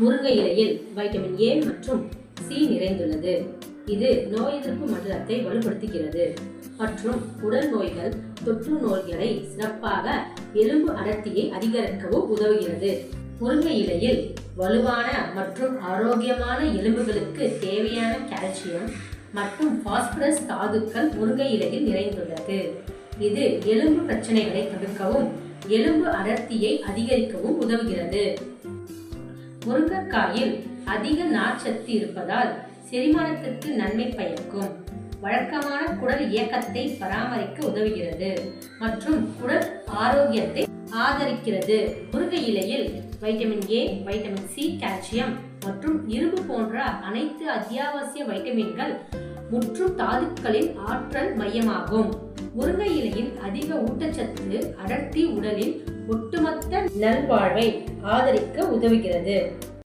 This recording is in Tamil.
முருங்கை இலையில் வைட்டமின் ஏ மற்றும் சி நிறைந்துள்ளது. இது நோய் எதிர்ப்பு மண்டலத்தை வலுப்படுத்துகிறது. மற்றும் உடல் நோய்கள் தொற்று நோய்களை சிறப்பாக எலும்பு அடர்த்தியை அதிகரிக்கவும் உதவுகிறது. முருங்கை இலையில் வலுவான மற்றும் ஆரோக்கியமான எலும்புகளுக்கு தேவையான கால்சியம் மற்றும் பாஸ்பரஸ் தாதுக்கள் முருங்கை இலையில் நிறைந்துள்ளது. இது எலும்பு பிரச்சனைகளை தடுக்கவும் எலும்பு அடர்த்தியை அதிகரிக்கவும் உதவுகிறது. முருங்கைக்காயில் அதிக நார்ச்சத்து இருப்பதால் செரிமானத்திற்கு நன்மை பயக்கும். வழக்கமான குடல் இயக்கத்தை பராமரிக்க உதவுகிறது மற்றும் குடல் ஆரோக்கியத்தை ஆதரிக்கிறது. முருங்கை இலையில் vitamin A vitamin C calcium மற்றும் இரும்பு போன்ற அனைத்து அத்தியாவசிய வைட்டமின்கள் முற்றும் தாதுக்களின் ஆற்றல் மையமாகும். முருங்கை இலையின் அதிக ஊட்டச்சத்து அடர்த்தி உடலின் ஒட்டுமொத்த நல்வாழ்வை ஆதரிக்க உதவுகிறது.